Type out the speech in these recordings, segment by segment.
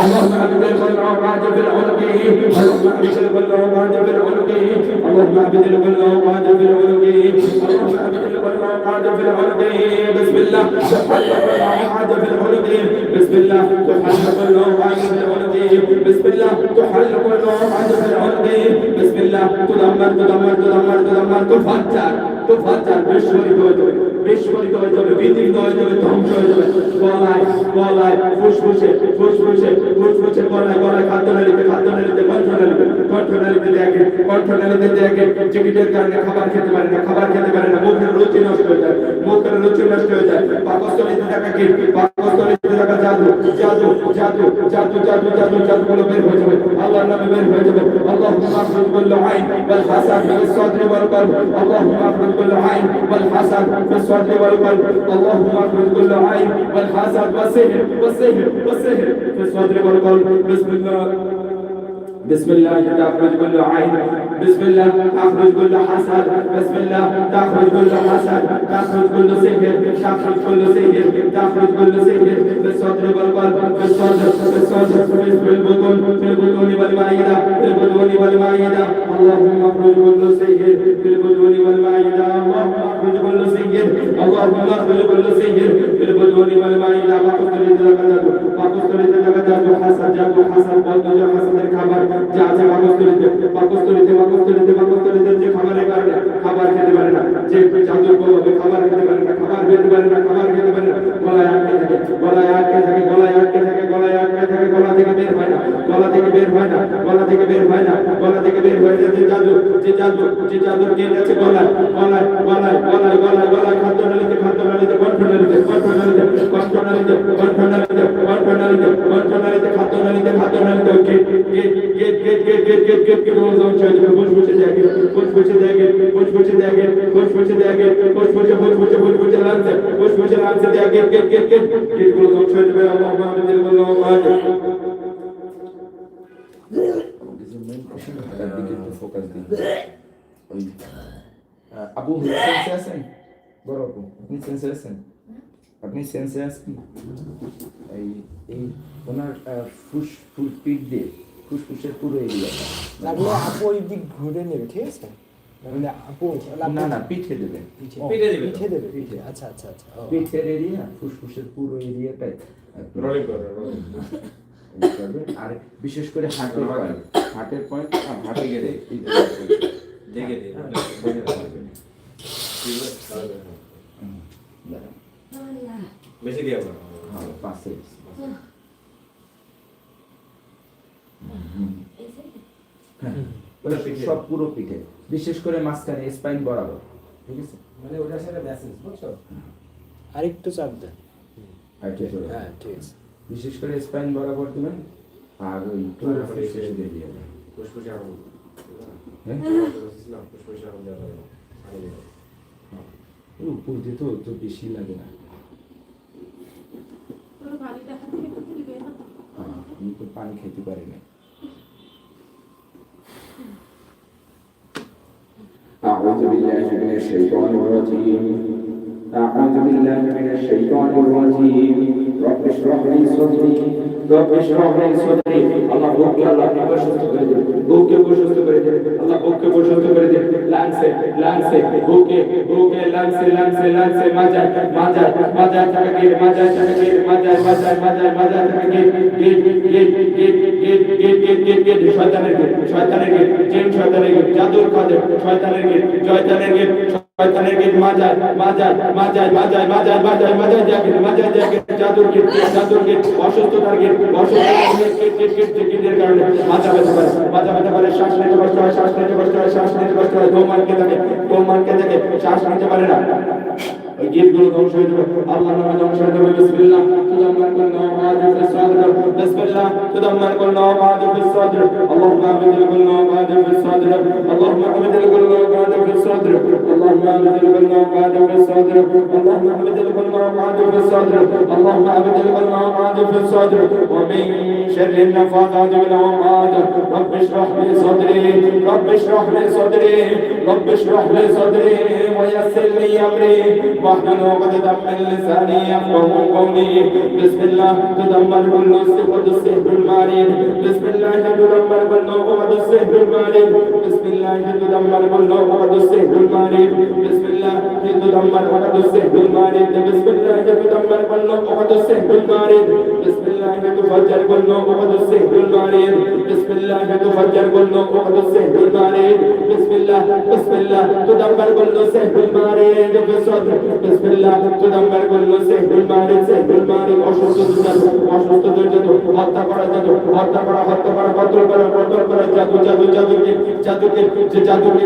اللهم ابدل كل عقاد فرعون به اللهم ابدل كل عقاد فرعون به اللهم ابدل كل عقاد فرعون به اللهم ابدل كل عقاد فرعون به بسم الله عقاد فرعون به بسم الله تحل كل عقاد فرعون به بسم الله تحل كل عقاد فرعون به بسم الله تدمر تدمر تدمر تدمر تفجر تفجر بالشرك والدين বিস্ফোরিত হয়ে যাবে বিদীর্ণ হয়ে যাবে, ধ্বংস হয়ে যাবে। গলায় গলায়, ফুসফুসে ফুসফুসে ফুসফুসে, গলায় গলায় খাদ্যনালীতে খাদ্যনালীতে কণ্ঠনালীতে কণ্ঠনালীতে দেখে কণ্ঠনালীতে দেখে। চিকিটের কারণে খাবার খেতে পারে না, খাবার খেতে পারে না, মুখের রুচি নষ্ট হয়ে যায়, মুখের রুচি নষ্ট হয়ে যায়। পাকস্থলীতে দেখা কি পাকস্থলীতে থাকা জাদু জাদু জাদু জাদু জাদু জাদু জাদু গুলো বের হয়ে যাবে আল্লাহর নামে বের হয়ে যাবে আল্লাহুম্মা আখরিজ কুল্lu আইন ওয়াল হাসাদ ফিস সাদরি ওয়াল কলব আল্লাহুম্মা আখরিজ কুল্lu আইন ওয়াল হাসাদ ফিস সাদরি ওয়াল কলব আল্লাহুম্মা আখরিজ কুল্lu আইন ওয়াল হাসাদ ওয়াসিহর ওয়াসিহর ওয়াসিহর ফিস সাদরি ওয়াল কলব বিসমিল্লাহ بسم الله تخرج كل عين بسم الله تخرج كل حسد بسم الله تخرج كل حسد تخرج كل سحر تخرج كل سحر تخرج كل سحر بالصدر والقلب بالصدر بالصدر في البطون في البطون والمعدة في البطون والمعدة اللهم اخرج كل سحر في البطون والمعدة اللهم মানে খাবার যা আছে পাকস্থলীতে। পাকস্থলীতে যে খাবারের খাবার খেতে পারে না। যে খাবার খেতে পারে না, খাবার খেতে পারে না, খাবার খেতে পারে না। গলায় আটকে থাকে, গলায় আটকে থাকে, গলায় আটকে যে জাদু যে লাগছে লাগছে যাবে আল্লাহ আমাদের দিল বলো তার দিকে একটু ফোকাস দিন ওই আপু সেন্সে আছেন বড় আপু আপনি সেন্সে আছেন আপনি সেন্সে আছেন এই এই ওনার ফুস ফুল পিঠ দিয়ে ফুসফুসের পুরো এরিয়াটা লাগলে আপু ওই দিক ঘুরে নেবে ঠিক আছে মানে আপু না না পিঠে দেবেন পিঠে দেবে। পিঠে দেবে পিঠে আচ্ছা আচ্ছা আচ্ছা। পিঠের এরিয়া ফুসফুসের পুরো এরিয়াটাই রোলিং করো আর বিশেষ করে হার্টের পয়েন্ট। হার্টের পয়েন্ট হার্টে গেলে দেখে দে বেশি দিয়ে বলো হ্যাঁ পাশে হ্যাঁ। ওটা সব পুরো পিঠে। বিশেষ করে মাঝখানে স্পাইন বরাবর। ঠিক আছে? মানে ওটার সাথে মেসেজ বুঝছ? আরেকটু চাপ দেন। হার্টে হ্যাঁ ঠিক আছে। বিশেষ করে স্পাইন বরাবর দিবেন আর ওই পুরো শেষে দিয়ে দিবেন ফুসফুসে আগুন হ্যাঁ না ফুসফুসে আগুন দেওয়া যাবে না। পানি দেবে। ওই উপর দিয়ে তো তো বেশি লাগে না হ্যাঁ আমি তো পানি খেতে পারি না أعوذ بالله من الشيطان الرجيم أعوذ بالله من الشيطان الرجيم رب اشرح لي صدري رب اشرح لي صدري আল্লাহ বুককে আল্লাহ আপনি প্রশস্ত করে দিন বুককে প্রশস্ত করে দিন আল্লাহ বুককে প্রশস্ত করে দিন লাংসে লাংসে বুকে বুকে লাংসে লাংসে লাংসে মাজায় মাজায় মাজায় থাকা গিয়ে মাজায় থাকা গিয়ে মাজায় মাজায় মাজায় মাজায় থাকা গিয়ে gate gate gate gate gate gate gate gate শয়তানের গেট শয়তানের গেট জিন শয়তানের গেট জাদুর খাদে শয়তানের গেট শয়তানের গেট শয়তানের যায় মাজায় মাজায় মাজায় মাজায় মাজায় মাজায় মাজায় যায় মাজায় জাগির চাদর গেট জাদুর গেট, অসুস্থতার গেট অসুস্থতার গেট গেট গেট গেট গেট গেটের কারণে মাথা ব্যথা পারে মাথা ব্যথা পারে শ্বাস নিতে কষ্ট হয়, শ্বাস নিতে কষ্ট হয়, শ্বাস নিতে কষ্ট হয় দম আটকে থাকে দম আটকে থাকে, শ্বাস নিতে পারে না। ওই গেটগুলো ধ্বংস হয়ে যাবে আল্লাহর নামে ধ্বংস হয়ে যাবে বিসমিল্লাহ তুদাম্মার কুল্লু মাদি ফিস সাদর বিসমিল্লাহ তুদাম্মার কুল্লু মাদি ফিস সাদর আল্লাহুম্মা আমিদিল কুল্লু মাদি ফিস সাদর আল্লাহুম্মা আমিদিল কুল্লু মাদি ফিস সাদর আল্লাহুম্মা আমিদিল কুল্লু মাদি ফিস সাদর আল্লাহুম্মা আমিদিল কুল্লু মাদি ফিস সাদর আল্লাহুম্মা আমিদিল কুল্লু মাদি ফিস সাদর ওয়া মিন شر النفاثات بالعقاد رب اشرح لي صدري رب اشرح لي صدري رب اشرح لي صدري ويسر لي امري واحلل عقدة من لساني يفقهوا قولي بسم الله تدمر كل عقد السحر المارد بسم الله تدمر كل عقد السحر المارد بسم الله تدمر كل عقد السحر المارد بسم بالله لتدمر وتدسه بالمارد بسم الله لتدمر والنوم وتدسه بالمارد بسم الله لتفجر والنوم وتدسه بالمارد بسم الله لتفجر والنوم وتدسه بالمارد بسم الله بسم الله تدمر والنسه بالمارد بالصدر بسم الله تدمر والنسه بالمارد سه بالمارد অসুস্থ দুর্জাত অসুস্থ দুর্জাত হত্যা করা যেত হত্যা করা হত্যা করা কত্ল করা কত্ল করা জাদু জাদু জাদুকে জাদুকে যে জাদুকে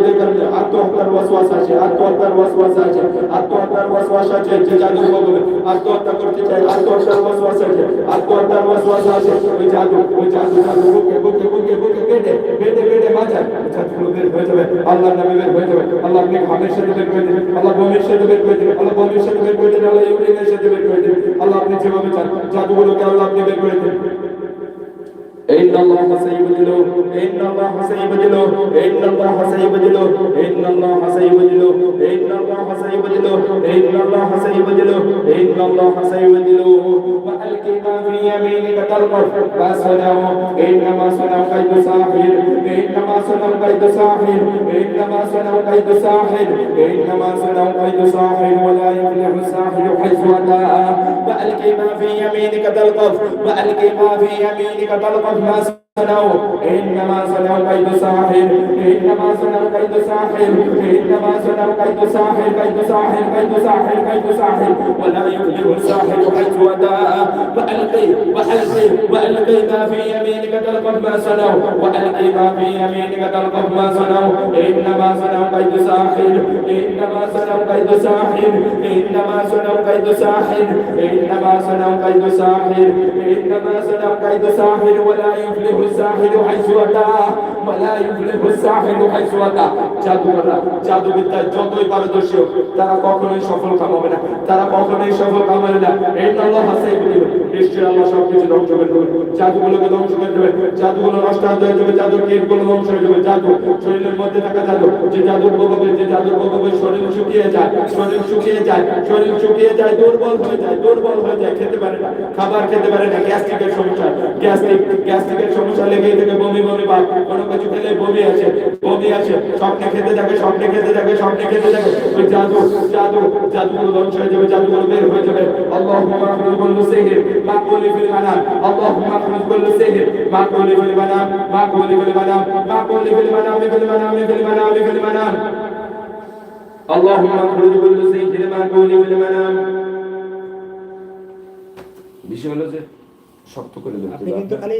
আত্মহত্যার ওয়াসওয়াসা আছে আত্মহত্যার ওয়াসওয়াস আছে আত্মহত্যার ওয়াসওয়াস আছে যে জাদু হবে আত্মহত্যা করতে চাই আত্মহত্যার ওয়াসওয়াস আছে আত্মহত্যার ওয়াসওয়াস আছে ওই জাদু ওই জাদু জাদু বুকে বুকে বুকে বুকে কেটে কেটে কেটে বাঁচায় জাদুগুলো বের হয়ে যাবে আল্লাহর নামে বের হয়ে যাবে আল্লাহ আপনি ঘামের সাথে বের করে দেবেন আল্লাহ বমির সাথে বের করে দেবেন আল্লাহ বমির সাথে বের করে দেবেন আল্লাহ ইউরিনের সাথে বের করে দেবেন আল্লাহ আপনি যেভাবে চান জাদুগুলোকে আল্লাহ আপনি বের করে দেবেন إن الله سيبدله إن الله سيبدله إن الله سيبدله إن الله سيبدله إن الله سيبدله وألق ما في يمينك تلقف ما صنعوا؟ إنما صنعوا كيد ساحر. إنما صنعوا كيد ساحر. إنما صنعوا كيد ساحر. إنما صنعوا كيد ساحر ولا يفلح الساحر حيث أتى وألق ما في يمينك تلقف. وألق ما في يمينك تلقف. ما صنعوا إنما صنعوا كيد ساحر إنما صنعوا كيد ساحر إنما صنعوا كيد ساحر كيد ساحر كيد ساحر كيد ساحر ولا يفلح الساحر حيث أتى وألقي وألقي وألقي ما في يمينك تلقف ما صنعوا وألقي ما في يمينك تلقف ما صنعوا إنما صنعوا كيد ساحر إنما صنعوا كيد ساحر إنما صنعوا كيد ساحر إنما صنعوا كيد ساحر إنما صنعوا كيد ساحر ولا يفلح الساحر حيث أتى ولا يفلح الساحر حيث أتى জাদুকররা জাদুবিদ্যায় যতই পারদর্শী হোক তারা কখনোই সফল কাম হবে না তারা কখনোই সফল কাম হবে না এই আল্লাহ হাসাই বলিব নিশ্চয়ই আল্লাহ সবকিছু ধ্বংস করে দেবে জাদুগুলোকে ধ্বংস করে দেবে জাদুগুলো নষ্ট হয়ে যাবে জাদুর কীটগুলো ধ্বংস হয়ে যাবে জাদু শরীরের মধ্যে থাকা জাদু যে জাদুর প্রভাবে যে জাদুর প্রভাবে শরীর শুকিয়ে যায় শরীর শুকিয়ে যায় শরীর শুকিয়ে যায় দুর্বল হয়ে যায় দুর্বল হয়ে যায় খেতে পারে না খাবার খেতে পারে না গ্যাস্ট্রিকের সমস্যা গ্যাস্ট্রিক গ্যাস্ট্রিকের সমস্যা লেগেই থেকে বমি বমি বা কোনো কিছু খেলে বমি আসে বমি আসে স্বপ্নে খেতে থাকে স্বপ্নে খেতে থাকে স্বপ্নে খেতে থাকে ওই জাদু জাদু জাদুগুলো ধ্বংস হয়ে যাবে জাদুগুলো বের হয়ে যাবে আল্লাহুম্মা আখরুজ কুল্লু সিহর মা কুলি ফিল মানাম আল্লাহুম্মা আখরুজ কুল্লু সিহর মা কুলি ফিল মানাম মা কুলি ফিল মানাম মা কুলি ফিল মানাম ফিল মানাম ফিল মানাম ফিল মানাম اللهم اخرج كل سيد ما كون في المنام বিষয় হলো যে শক্ত করে ধরতে আপনি হবে কিন্তু খালি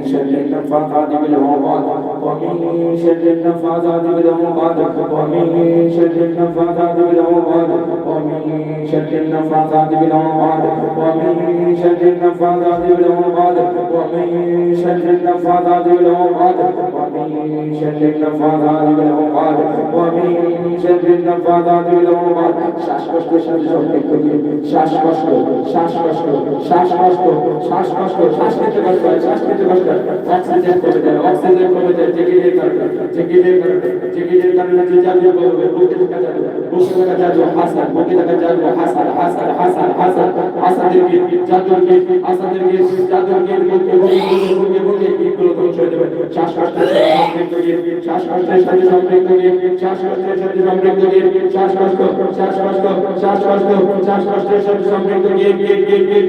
ومن شر النفاثات بالعقد ومن شر النفاثات بالعقد ومن شر النفاثات بالعقد ومن شر النفاثات بالعقد ومن شر النفاثات بالعقد ومن شر النفاثات بالعقد ومن شر النفاثات بالعقد ومن شر النفاثات بالعقد শ্বাসকষ্ট সাথে সম্পৃক্ত কি শ্বাসকষ্ট শ্বাসকষ্ট শ্বাসকষ্ট শ্বাসকষ্ট শ্বাস নিতে কষ্ট হয় শ্বাস নিতে কষ্ট হয় অক্সিজেন কমে যায় অক্সিজেন কমে যায় জেগিদের কারণে জেগিদের কারণে জেগিদের কারণে যে জাদু করবে বুকে থাকা জাদু বুকে থাকা জাদু হাসান বুকে থাকা জাদু হাসান হাসান হাসান হাসান হাসানের কি জাদুর কি হাসানের কি জাদুর কি বুকে বুকে বুকে বুকে কিগুলো ধ্বংস হয়ে যাবে শ্বাসকষ্টের সমৃদ্ধ গিয়ে শ্বাসকষ্টের সাথে সমৃদ্ধ গিয়ে শ্বাসকষ্টের সাথে সমৃদ্ধ গিয়ে শ্বাসকষ্ট শ্বাসকষ্ট শ্বাসকষ্ট শ্বাসকষ্টের সাথে সমৃদ্ধ গিয়ে